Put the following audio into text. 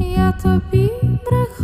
Я тобі брехав.